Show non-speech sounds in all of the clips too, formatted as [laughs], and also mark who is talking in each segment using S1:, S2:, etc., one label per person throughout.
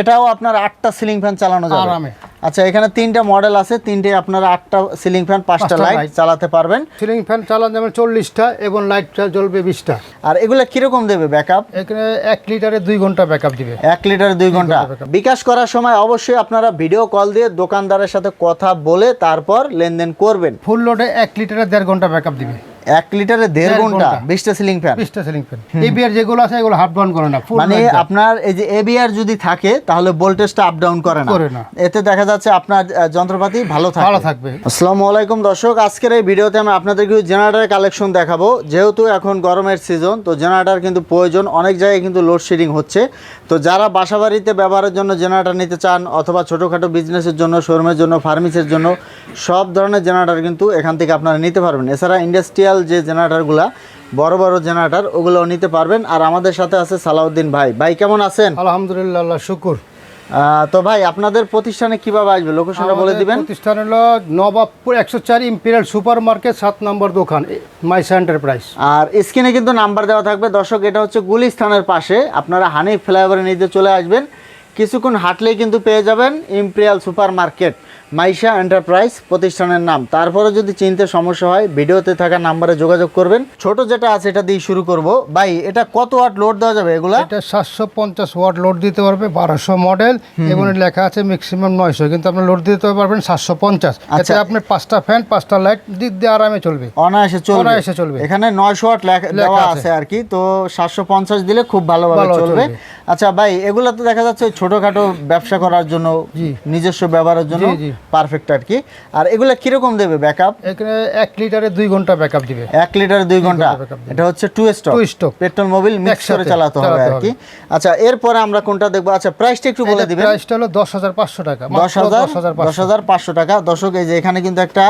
S1: এটাও আপনার আটটা সিলিং ফ্যান চালানো যাবে।
S2: আরামে।
S1: আচ্ছা এখানে তিনটা মডেল আছে তিনটে আপনারা আটটা সিলিং ফ্যান পাঁচটা লাইট চালাতে পারবেন।
S2: সিলিং ফ্যান চালান যাবেন চল্লিশটা এবং লাইট জ্বলবে বিশটা।
S1: আর এগুলা কীরকম দেবে ব্যাকআপ
S2: এখানে এক লিটারে দুই ঘণ্টা ব্যাকআপ দিবে।
S1: এক লিটার দুই
S2: ঘণ্টা ঘণ্টা।
S1: বিকাশ করার সময় অবশ্যই আপনারা ভিডিও কল দিয়ে দোকানদারের সাথে কথা বলে তারপর লেনদেন করবেন।
S2: ফুল লোডে এক লিটারে দেড় ঘণ্টা ব্যাকআপ দিবে।
S1: এক লিটারে দেড়
S2: ঘণ্টা।
S1: বিশটা সিলিং ফ্যান
S2: বিশটা সিলিং ফ্যান এই বিয়ার যেগুলো আছে এগুলো হাফ ডাউন করে না
S1: মানে আপনার এই যে এবিআর যদি থাকে তাহলে ভোল্টেজটা আপ ডাউন করে না।
S2: করে না।
S1: এতে দেখা যাচ্ছে আপনার যন্ত্রপাতি ভালো থাকে।
S2: ভালো থাকবে।
S1: আসসালামু আলাইকুম দর্শক আজকের এই ভিডিওতে আমি আপনাদেরকে জেনারেটার কালেকশন দেখাবো। যেহেতু এখন গরমের সিজন তো জেনারেটার কিন্তু প্রয়োজন। অনেক জায়গায় কিন্তু লোডশেডিং হচ্ছে। তো যারা বাসাবাড়িতে ব্যবহারের জন্য জেনারেটার নিতে চান অথবা ছোটোখাটো বিজনেসের জন্য শোরুমের জন্য ফার্মেসির জন্য সব ধরনের জেনারেটার কিন্তু এখান থেকে আপনারা নিতে পারবেন। এছাড়া ইন্ডাস্ট্রিয়াল যে জেনারেটারগুলা বড় বড় জেনারেটার ওগুলোও নিতে পারবেন। আর আমাদের সাথে আছে সালাউদ্দিন ভাই। ভাই কেমন আছেন?
S2: আলহামদুলিল্লাহ শুকুর।
S1: তো ভাই আপনাদের প্রতিষ্ঠানে কীভাবে আসবে? লোকেশনটা বলে দিবেন।
S2: প্রতিষ্ঠান হলো নবাবপুর একশো চার ইম্পিরিয়াল সুপার মার্কেট সাত নম্বর দোকান মাইসা এন্টারপ্রাইজ
S1: আর স্ক্রিনে কিন্তু নাম্বার দেওয়া থাকবে। দর্শক এটা হচ্ছে গুলিস্থানের পাশে। আপনারা হানি ফ্লাইওভারে নিতে চলে আসবেন। কিছুক্ষণ হাঁটলেই কিন্তু পেয়ে যাবেন imperial super market Maisha enterprise প্রতিষ্ঠানের নাম। তারপরে যদি চিনতে সমস্যা হয় ভিডিওতে থাকা নাম্বারে যোগাযোগ করবেন। ছোট যেটা আছে এটা দিয়ে শুরু করব। ভাই এটা কত ওয়াট লোড দেওয়া যাবে এগুলা?
S2: এটা সাতশো পঞ্চাশ ওয়াট লোড দিতে পারবে বারোশো মডেল। এবং লেখা আছে ম্যাক্সিমাম নয়শো। কিন্তু আপনি লোড দিতে পারবেন সাতশো পঞ্চাশ।
S1: আচ্ছা।
S2: এতে আপনার পাঁচটা ফ্যান পাঁচটা লাইট দিক দিয়ে আরামে চলবে।
S1: অনায়াসে চলবে।
S2: অনায়াসে চলবে।
S1: এখানে নয়শো ওয়াট লেখা-
S2: লেখা আছে।
S1: আর কি তো সাতশো পঞ্চাশ দিলে খুব ভালোভাবে
S2: ভালো
S1: চলবে। আচ্ছা ভাই এগুলা তো দেখা যাচ্ছে ছোটখাটো ব্যবসা করার জন্য। নিজস্ব ব্যবহারের জন্য। পারফেক্ট আর কি। আর এগুলো কীরকম দেবে ব্যাকআপ
S2: এক লিটারে দুই ঘণ্টা ব্যাকআপ দিবে।
S1: এক লিটার দুই
S2: ঘণ্টা।
S1: এটা হচ্ছে two stroke
S2: two stroke
S1: petrol mobil mix করে চালাতে হবে আর কি। আচ্ছা এরপরে আমরা কোনটা দেখব? আচ্ছা প্রাইসটা একটু বলে দিবেন।
S2: প্রাইসটা হলো দশ হাজার পাঁচশো টাকা
S1: দশ হাজার
S2: দশ হাজার পাঁচশো
S1: টাকা। দর্শক এই যে এখানে কিন্তু একটা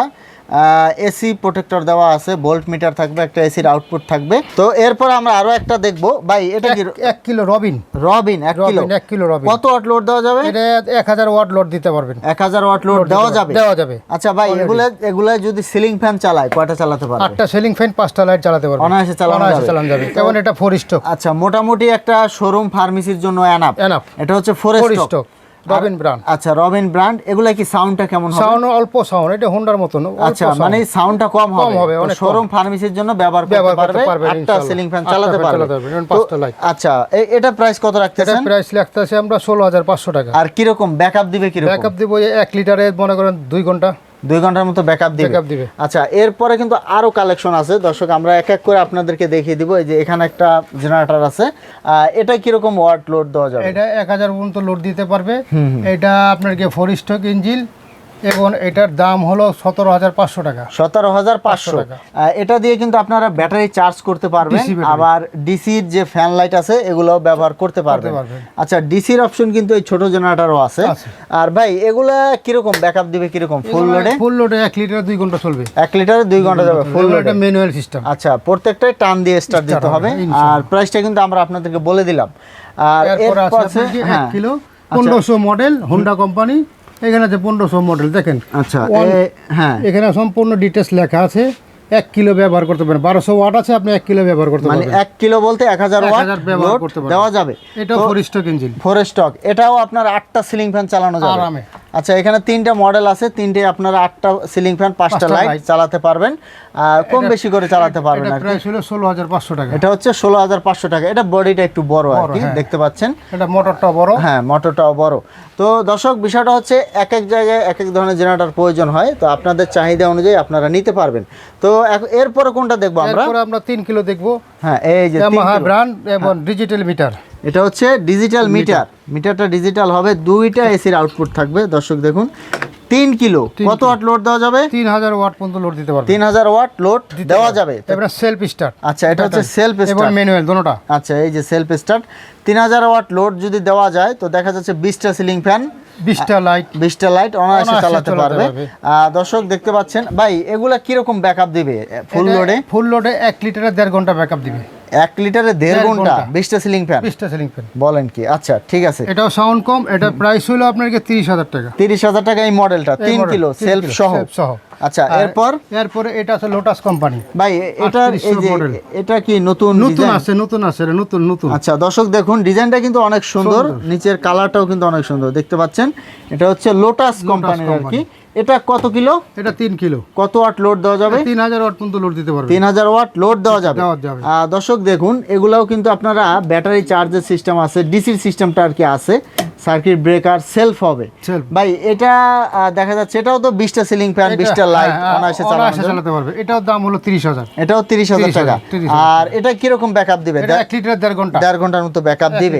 S1: এসি প্রোটেক্টর দেওয়া আছে ভোল্ট মিটার থাকবে একটা এসির আউটপুট থাকবে। তো এরপর আমরা আরও একটা দেখব। ভাই এটা কি
S2: এক- কিলো রবিন।
S1: রবিন এক কিলো।
S2: এক কিলো রবিন।
S1: কত ওয়াট লোড দেওয়া যাবে?
S2: এটা এক হাজার ওয়াট লোড দিতে পারবেন।
S1: এক হাজার ওয়াট লোড দেওয়া যাবে?
S2: দেওয়া যাবে।
S1: আচ্ছা ভাই এগুলা এগুলা যদি সিলিং ফ্যান চালায় কয়টা চালাতে পারবে?
S2: আটটা সিলিং ফ্যান পাঁচটা লাইট চালাতে পারবে
S1: অনায়াসে চালানো যাবে।
S2: চালানো যাবে। কেমন এটা ফোর স্টক
S1: আচ্ছা মোটামুটি একটা শোরুম ফার্মেসির জন্য এনাফ
S2: Enough।
S1: এটা হচ্ছে
S2: ফোর স্টক রবিন ব্র্যান্ড।
S1: আচ্ছা রবিন ব্র্যান্ড এগুলা কি সাউন্ডটা কেমন হবে?
S2: সাউন্ড অল্প সাউন্ড এটা হোন্ডার মতন।
S1: আচ্ছা মানে সাউন্ডটা কম হবে।
S2: কম। হবে,
S1: শোরুম ফার্মেসির জন্য ব্যবহার করতে পারবে। আটটা সিলিং ফ্যান চালাতে পারবে।
S2: পাঁচটা।
S1: আচ্ছা এটা প্রাইস কত
S2: এটা
S1: রাখতেছেন
S2: প্রাইস লাগতেছে আমরা ষোলো হাজার পাঁচশো টাকা।
S1: আর কীরকম? ব্যাকআপ দিবে কীরকম?
S2: ব্যাকআপ দিব এই এক লিটারে মনে করেন দুই ঘণ্টা।
S1: দুই ঘণ্টার মতো ব্যাকআপ দিবে। আচ্ছা এরপরে কিন্তু আরও কালেকশন আছে। দর্শক আমরা এক এক করে আপনাদেরকে দেখিয়ে দিব। এই যে এখানে একটা জেনারেটর আছে। আহ, এটা কীরকম ওয়ার্ড লোড দেওয়া যাবে?
S2: এটা এক হাজার পর্যন্ত লোড দিতে পারবে। এটা আপনার কি ফোর স্টক ইঞ্জিল এবং এটার দাম হলো সতেরো হাজার পাঁচশো টাকা।
S1: সতেরো হাজার পাঁচশো।
S2: টাকা।
S1: এটা দিয়ে কিন্তু আপনারা ব্যাটারি চার্জ করতে পারবেন। আবার ডিসির যে ফ্যান লাইট আছে এগুলো ব্যবহার করতে পারবেন। আচ্ছা ডিসির অপশন কিন্তু এই ছোট জেনারেটারও আছে। আর ভাই এগুলা কীরকম? ব্যাকআপ দিবে কীরকম? ফুল লোডে
S2: ফুল লোডে এক লিটার দুই ঘণ্টা চলবে।
S1: এক লিটারে দুই ঘণ্টা যাবে ফুল লোডে
S2: ম্যানুয়াল সিস্টেম
S1: আচ্ছা প্রত্যেকটাই টান দিয়ে স্টার্ট দিতে হবে আর প্রাইসটা কিন্তু আমরা আপনাদেরকে বলে দিলাম। আর
S2: এরপর আছে
S1: হ্যাঁ।
S2: কিলো। পনেরোশো মডেল হোন্ডা কোম্পানি এখানে আছে পনেরোশো মডেল দেখেন?
S1: আচ্ছা হ্যাঁ।
S2: এখানে সম্পূর্ণ ডিটেলস লেখা আছে। এক কিলো ব্যবহার করতে পারেন। বারোশো ওয়াট আছে আপনি এক কিলো ব্যবহার করতে পারেন
S1: এক কিলো বলতে এক হাজার ওয়াট
S2: ব্যবহার করতে।
S1: দেওয়া যাবে।
S2: এটাও four stroke engine
S1: four stroke এটাও আপনার আটটা সিলিং ফ্যান চালানো যাবে।
S2: আরামে।
S1: আচ্ছা এখানে তিনটা মডেল আছে তিনটে আপনারা আটটা সিলিং ফ্যান পাঁচটা লাইট চালাতে পারবেন। আর কম বেশি করে চালাতে পারবেন
S2: এটা
S1: আর
S2: প্রাইস হলো ষোলো হাজার পাঁচশো টাকা।
S1: এটা হচ্ছে ষোলো হাজার পাঁচশো টাকা। এটা বডিটা একটু বড় আর কি
S2: হ্যাঁ।
S1: দেখতে পাচ্ছেন।
S2: এটা মোটরটা বড়।
S1: হ্যাঁ মোটরটাও বড়। তো দর্শক বিষয়টা হচ্ছে এক এক জায়গায় এক এক ধরনের জেনারেটর প্রয়োজন হয় তো আপনাদের চাহিদা অনুযায়ী আপনারা নিতে পারবেন। তো এরপরে কোনটা দেখব আমরা?
S2: আমরা তিন কিলো দেখব।
S1: হ্যাঁ এই যে
S2: ব্র্যান্ড এবং ডিজিটাল মিটার
S1: এটা হচ্ছে ডিজিটাল মিটার মিটারটা ডিজিটাল হবে দুইটা [laughs] এসির আউটপুট থাকবে দর্শক দেখুন। তিন কিলো কত ওয়াট লোড দেওয়া যাবে?
S2: তিন হাজার ওয়াট পর্যন্ত লোড দিতে পারবে।
S1: তিন হাজার ওয়াট লোড দেওয়া যাবে।
S2: এবার সেলফ স্টার্ট
S1: আচ্ছা এটা হচ্ছে সেলফ
S2: এবং
S1: স্টার্ট
S2: ম্যানুয়াল দোনোটা
S1: আচ্ছা এই যে সেলফ স্টার্ট তিন হাজার ওয়াট লোড যদি দেওয়া যায় তো দেখা যাচ্ছে বিশটা সিলিং ফ্যান
S2: বিশটা লাইট
S1: বিশটা লাইট অনায়াসে চালাতে পারবে। দর্শক দেখতে পাচ্ছেন ভাই এগুলা কীরকম ব্যাকআপ দিবে? ফুল লোডে
S2: ফুল লোডে এক লিটারে দেড় ঘণ্টা ব্যাকআপ দিবে।
S1: এক লিটারে দেড়
S2: ঘণ্টা।
S1: বিশটা সিলিং ফ্যান
S2: বিশটা সিলিং ফ্যান
S1: বলেন কি? আচ্ছা ঠিক আছে।
S2: এটাও সাউন্ড কম এটার প্রাইস হলো আপনার তিরিশ হাজার টাকা?
S1: তিরিশ হাজার টাকা এই মডেলটা তিন কিলো সেলফ সহ।
S2: সহ।
S1: আচ্ছা এরপর?
S2: এরপরে এটা আছে লোটাস কোম্পানি
S1: ভাই এ- এটার এই যে এটা কি নতুন
S2: নতুন? আছে নতুন আছে নতুন নতুন।
S1: আচ্ছা দর্শক দেখুন ডিজাইনটা কিন্তু অনেক সুন্দর। নিচের কালারটাও কিন্তু অনেক সুন্দর দেখতে পাচ্ছেন? এটা হচ্ছে লোটাস কোম্পানির আর কি। এটা কত কিলো?
S2: এটা তিন কিলো।
S1: কত ওয়াট লোড দেওয়া যাবে?
S2: তিন হাজার ওয়াট পর্যন্ত লোড দিতে পারবে।
S1: তিন হাজার ওয়াট লোড দেওয়া যাবে। দর্শক দেখুন এগুলাও কিন্তু আপনারা ব্যাটারি চার্জের সিস্টেম আছে ডিসির সিস্টেমটা আর কি আছে। সার্কিট ব্রেকার সেলফ হবে। ভাই এটা দেখা যাচ্ছে এটাও তো বিশটা সিলিং ফ্যান বিশটা লাইট
S2: হ্যাঁ, হ্যাঁ,
S1: অনায়াসে
S2: চালাতে পারবে। এটাও দাম হলো তিরিশ হাজার।
S1: এটাও তিরিশ হাজার
S2: 30,000
S1: টাকা। আর এটা কীরকম ব্যাকআপ দিবে?
S2: এক লিটার দেড় ঘণ্টা।
S1: দেড় ঘণ্টার মতো ব্যাকআপ দিবে।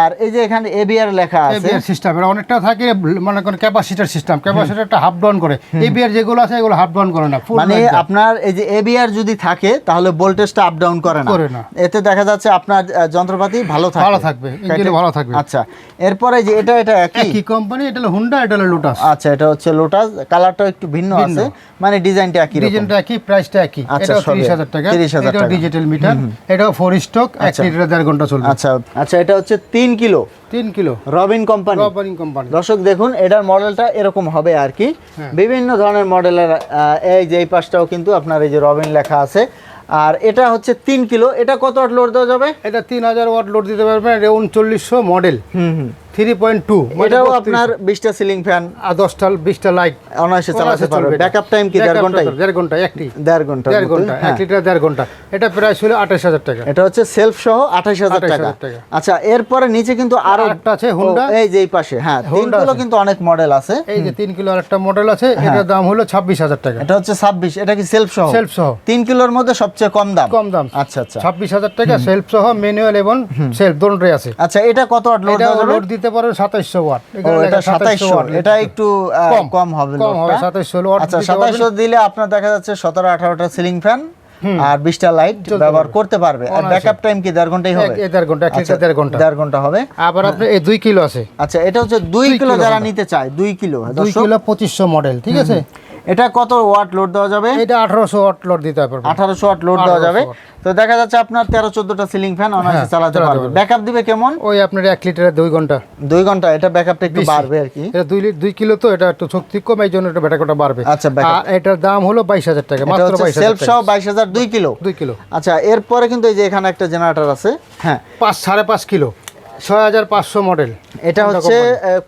S1: আর এই যে এখানে এবিআর লেখা আছে।
S2: এবিআর সিস্টেম এটা অনেকটা থাকে মানে করেন ক্যাপাসিটার সিস্টেম ক্যাপাসিটারটা হাফ ডাউন করে। এবিআর যেগুলো আছে এগুলো হাফ ডাউন করে না
S1: মানে আপনার এই যে এবিআর যদি থাকে তাহলে ভোল্টেজটা আপ ডাউন করে না।
S2: করে না।
S1: এতে দেখা যাচ্ছে আপনার যন্ত্রপাতি ভালো থাকবে
S2: ভালো থাকবে, ভালো থাকবে।
S1: আচ্ছা। এরপরে যে এটা এটা একই?
S2: একই কোম্পানি এটা হলো হুন্ডা এটা হলো লোটাস
S1: আচ্ছা এটা হচ্ছে লোটাস কালারটা একটু ভিন্ন আছে। মানে ডিজাইনটা একই
S2: ডিজাইনটা একই প্রাইসটা একই।
S1: আচ্ছা,
S2: তিরিশ হাজার টাকা।
S1: 30,000
S2: এটাও
S1: টাকা।
S2: ডিজিটাল মিটার এটাও ফোর স্টক এক
S1: আচ্ছা।
S2: লিটার দেড় ঘণ্টা চলবে।
S1: আচ্ছা আচ্ছা এটা হচ্ছে তিন কিলো।
S2: তিন kilo.
S1: Robin company
S2: company company
S1: দর্শক দেখুন এটার মডেলটা এরকম হবে আর কি।
S2: হ্যাঁ।
S1: বিভিন্ন ধরনের মডেলের এই যে এই পাশটাও কিন্তু আপনার এই যে রবিন লেখা আছে। আর এটা হচ্ছে তিন কিলো। এটা কত ওয়াট লোড দেওয়া যাবে?
S2: এটা তিন হাজার ওয়াট লোড দিতে পারবেন এটা উনচল্লিশশো মডেল
S1: হুম হুম।
S2: Three point two.
S1: এটাও আপনার বিশটা সিলিং ফ্যান
S2: আর দশটা বিশটা লাইট
S1: অনায়াসে চালাতে পারবে। ব্যাকআপ টাইম কি? দেড় ঘন্টায়?
S2: দেড় ঘণ্টা একটি।
S1: দেড় ঘণ্টা
S2: দেড় ঘণ্টা এক লিটার দেড় ঘণ্টা। এটা প্রাইস হলো আঠাশ হাজার টাকা।
S1: এটা হচ্ছে সেলফ সহ আঠাশ হাজার টাকা।
S2: টাকা।
S1: আচ্ছা এরপরে নিচে কিন্তু আরও
S2: আরেকটা আছে Honda।
S1: এই যে এই পাশে হ্যাঁ তিনগুলো কিন্তু অনেক মডেল আছে।
S2: এই যে তিন কিলো আরেকটা মডেল আছে এটার দাম হলো ছাব্বিশ হাজার টাকা।
S1: এটা হচ্ছে ছাব্বিশ এটা কি সেলফ সহ?
S2: সেলফ সহ।
S1: তিন কিলোর মধ্যে সবচেয়ে কম দাম?
S2: কম দাম।
S1: আচ্ছা আচ্ছা।
S2: ছাব্বিশ হাজার টাকা সেলফ সহ ম্যানুয়াল এবং সেলফ আছে।
S1: আচ্ছা এটা কত লোড
S2: এটা দিতে পারেন সাতাইশশো ওয়াট।
S1: এটা সাতাইশশো এটা একটু
S2: কম,
S1: হবে
S2: কম হবে,
S1: লোডটা।
S2: 2700 ওয়াট
S1: আচ্ছা
S2: সাতাইশো
S1: সাতাইশশো দিলে আপনার দেখা যাচ্ছে সতেরো আঠারোটা সিলিং ফ্যান আর বিশটা লাইট ব্যবহার করতে পারবে। আর ব্যাকআপ টাইম কি? দেড় ঘন্টাই হবে?
S2: দেড় ঘণ্টা
S1: আচ্ছা,
S2: দেড় ঘণ্টা।
S1: দেড় ঘণ্টা হবে।
S2: আবার আপনি এই দুই কিলো আছে।
S1: আচ্ছা এটা হচ্ছে দুই কিলো যারা নিতে চায় দুই কিলো
S2: দুই কিলো পঁচিশশো মডেল ঠিক আছে?
S1: এটা কত ওয়াট লোড দেওয়া যাবে?
S2: এটা আঠারোশো ওয়াট লোড দিতে পারবে
S1: আঠারোশো ওয়াট লোড দেওয়া যাবে। তো দেখা যাচ্ছে আপনার তেরো চোদ্দটা সিলিং ফ্যান অনায়াসে
S2: হ্যাঁ,
S1: চালাতে পারবে। ব্যাকআপ দিবে কেমন?
S2: ওই আপনার এক লিটারের দুই ঘণ্টা।
S1: দুই ঘণ্টা এটা ব্যাকআপটা একটু বাড়বে আর কি।
S2: এটা দুই দুই কিলো তো এটা একটু শক্তি কম এই জন্য এটা ব্যাটাকোটা বাড়বে।
S1: আচ্ছা।
S2: এটার দাম হলো বাইশ হাজার টাকা মাত্র বাইশ
S1: সেলফ সহ বাইশ হাজার দুই কিলো।
S2: দুই কিলো।
S1: আচ্ছা এরপরে কিন্তু এই যে এখানে একটা জেনারেটর আছে হ্যাঁ।
S2: পাঁচ সাড়ে পাঁচ কিলো। ছয় হাজার পাঁচশো মডেল।
S1: এটা হচ্ছে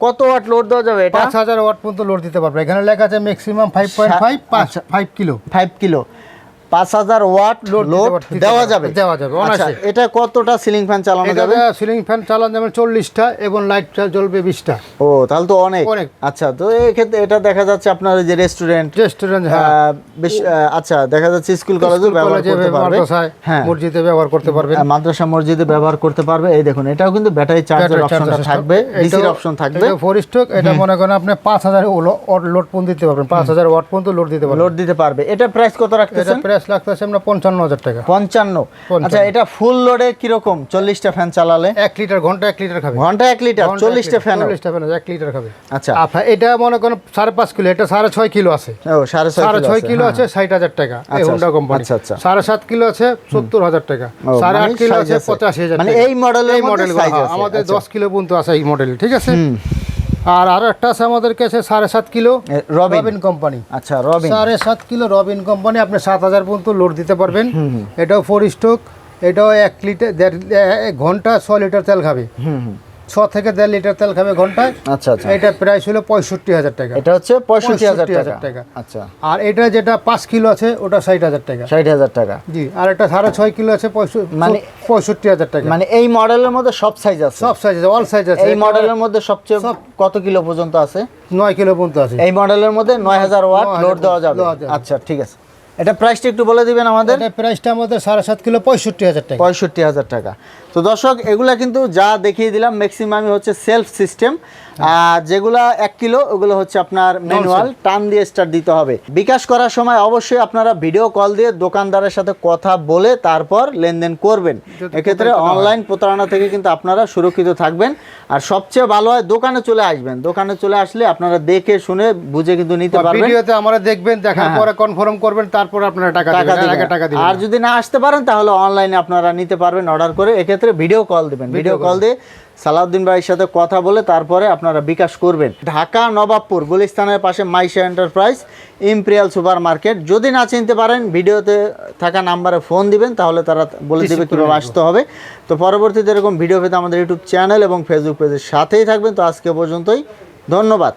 S1: কত ওয়াট লোড দেওয়া যাবে এটা?
S2: পাঁচ হাজার ওয়াট পর্যন্ত লোড দিতে পারবে। এখানে লেখা আছে ম্যাক্সিমাম ফাইভ পয়েন্ট ফাইভ পাঁচ। ফাইভ কিলো
S1: ফাইভ কিলো পাঁচ হাজার ওয়াট লোড দেওয়া যাবে।
S2: দেওয়া যাবে,
S1: আচ্ছা এটা কতটা সিলিং ফ্যান চালানো যাবে?
S2: সিলিং ফ্যান চালান যাবে চল্লিশটা এবং লাইট জ্বলবে বিশটা।
S1: ও তাহলে তো অনেক।
S2: অনেক।
S1: আচ্ছা তো এই ক্ষেত্রে এটা দেখা যাচ্ছে আপনার যে রেস্টুরেন্ট
S2: রেস্টুরেন্ট হ্যাঁ।
S1: আহ, আচ্ছা দেখা যাচ্ছে স্কুল কলেজে ব্যবহার করতে পারবে। হ্যাঁ।
S2: মসজিদে ব্যবহার করতে পারবেন।
S1: আহ, মাদ্রাসা মসজিদে ব্যবহার করতে পারবে। এই দেখুন এটাও কিন্তু ব্যাটারি চার্জের অপশনটা থাকবে। ডিসির অপশন থাকবে।
S2: ফোর স্টক এটা মনে করেন আপনি পাঁচ হাজার লোড পর্যন্ত দিতে পারবেন। পাঁচ হাজার ওয়াট পর্যন্ত লোড দিতে পারবেন।
S1: লোড দিতে পারবে। এটা প্রাইস কত রাখতেছেন?
S2: প্রাইস লাগতেছে আমরা পঞ্চান্ন হাজার টাকা।
S1: পঞ্চান্ন। আচ্ছা এটা ফুল লোডে কীরকম? চল্লিশটা ফ্যান চালালে?
S2: এক লিটার ঘণ্টা এক লিটার খাবে।
S1: ঘণ্টা এক লিটার চল্লিশটা ফ্যান
S2: চল্লিশটা ফ্যান এক লিটার খাবে।
S1: আচ্ছা।
S2: আচ্ছা এটা মনে করেন সাড়ে পাঁচ কিলো এটা সাড়ে ছয় কিলো আছে।
S1: ও সাড়ে
S2: সাড়ে
S1: কিলো
S2: ছয়
S1: আছে,
S2: কিলো
S1: হ্যাঁ।
S2: আছে ষাট হাজার টাকা এই
S1: আচ্ছা,
S2: হোন্ডা কোম্পানি
S1: আচ্ছা, আচ্ছা।
S2: সাড়ে সাত কিলো আছে সত্তর হাজার টাকা।
S1: ও,
S2: সাড়ে
S1: মানে
S2: আট কিলো আছে। পঁচাশি হাজার
S1: মানে এই মডেলের
S2: এই মডেল
S1: আছে,
S2: আমাদের
S1: আচ্ছা।
S2: দশ কিলো পর্যন্ত আছে এই মডেল ঠিক আছে? আর আরও একটা আছে আমাদের কাছে সাড়ে সাত কিলো
S1: রবিন।
S2: কোম্পানি
S1: আচ্ছা রবিন
S2: সাড়ে সাত কিলো রবিন কোম্পানি আপনি সাত হাজার পর্যন্ত লোড দিতে পারবেন। এটাও ফোর স্টক এটাও এক লিটার দেড় এক ঘণ্টা ছ লিটার তেল খাবে। ছ থেকে দেড় লিটার তেল খাবে ঘন্টায়।
S1: আচ্ছা আচ্ছা।
S2: এটা প্রাইস হলো পঁয়ষট্টি হাজার টাকা।
S1: এটা হচ্ছে পঁয়ষট্টি হাজার
S2: 65,000
S1: টাকা। আচ্ছা।
S2: আর এটা যেটা পাঁচ কিলো আছে ওটা ষাট হাজার টাকা।
S1: ষাট হাজার টাকা।
S2: জি আর এটা সাড়ে ছয় কিলো আছে
S1: মানে-
S2: পঁয়ষট্টি হাজার টাকা।
S1: মানে এই মডেলের মধ্যে সব সাইজ আছে?
S2: সব সাইজ আছে অল সাইজ আছে।
S1: এই মডেলের মধ্যে সবচেয়ে
S2: সব-
S1: কত কিলো পর্যন্ত আছে?
S2: নয় কিলো পর্যন্ত আছে।
S1: এই মডেলের মধ্যে নয় হাজার ওয়াট
S2: 9,000
S1: লোড দেওয়া যাবে। আচ্ছা ঠিক আছে। এটা প্রাইসটা একটু বলে দিবেন আমাদের?
S2: এটা প্রাইসটা আমাদের সাড়ে সাত কিলো পঁয়ষট্টি হাজার টাকা।
S1: পঁয়ষট্টি হাজার টাকা। তো দর্শক এগুলা কিন্তু যা দেখিয়ে দিলাম ম্যাক্সিমামই হচ্ছে সেলফ সিস্টেম আর যেগুলা এক কিলো ওগুলো হচ্ছে আপনার ম্যানুয়াল টান দিয়ে স্টার্ট দিতে হবে। বিকাশ করার সময় অবশ্যই আপনারা ভিডিও কল দিয়ে দোকানদারের সাথে কথা বলে তারপর লেনদেন করবেন। এক্ষেত্রে অনলাইন প্রতারণা থেকে কিন্তু আপনারা সুরক্ষিত থাকবেন। আর সবচেয়ে ভালো হয় দোকানে চলে আসবেন। দোকানে চলে আসলে আপনারা দেখে শুনে বুঝে কিন্তু নিতে পারবেন।
S2: ভিডিওতে আমরা দেখবেন দেখার পরে কনফার্ম করবেন তারপর আপনারা টাকা
S1: টাকা
S2: টাকা দিবেন
S1: আর যদি না আসতে পারেন তাহলে অনলাইনে আপনারা নিতে পারবেন অর্ডার করে। এক্ষেত্রে ভিডিও কল দিবেন। ভিডিও কল দিয়ে সালাউদ্দিন ভাইয়ের সাথে কথা বলে তারপরে আপনারা বিকাশ করবেন। ঢাকা নবাবপুর গুলিস্তানের পাশে Maisha enterprise imperial super market যদি না চিনতে পারেন ভিডিওতে থাকা নাম্বারে ফোন দিবেন তাহলে তারা বলে দিবে কীভাবে আসতে হবে। তো পরবর্তীতে এরকম ভিডিও পেতে আমাদের ইউটিউব চ্যানেল এবং ফেসবুক পেজের সাথেই থাকবেন। তো আজকে পর্যন্তই। ধন্যবাদ।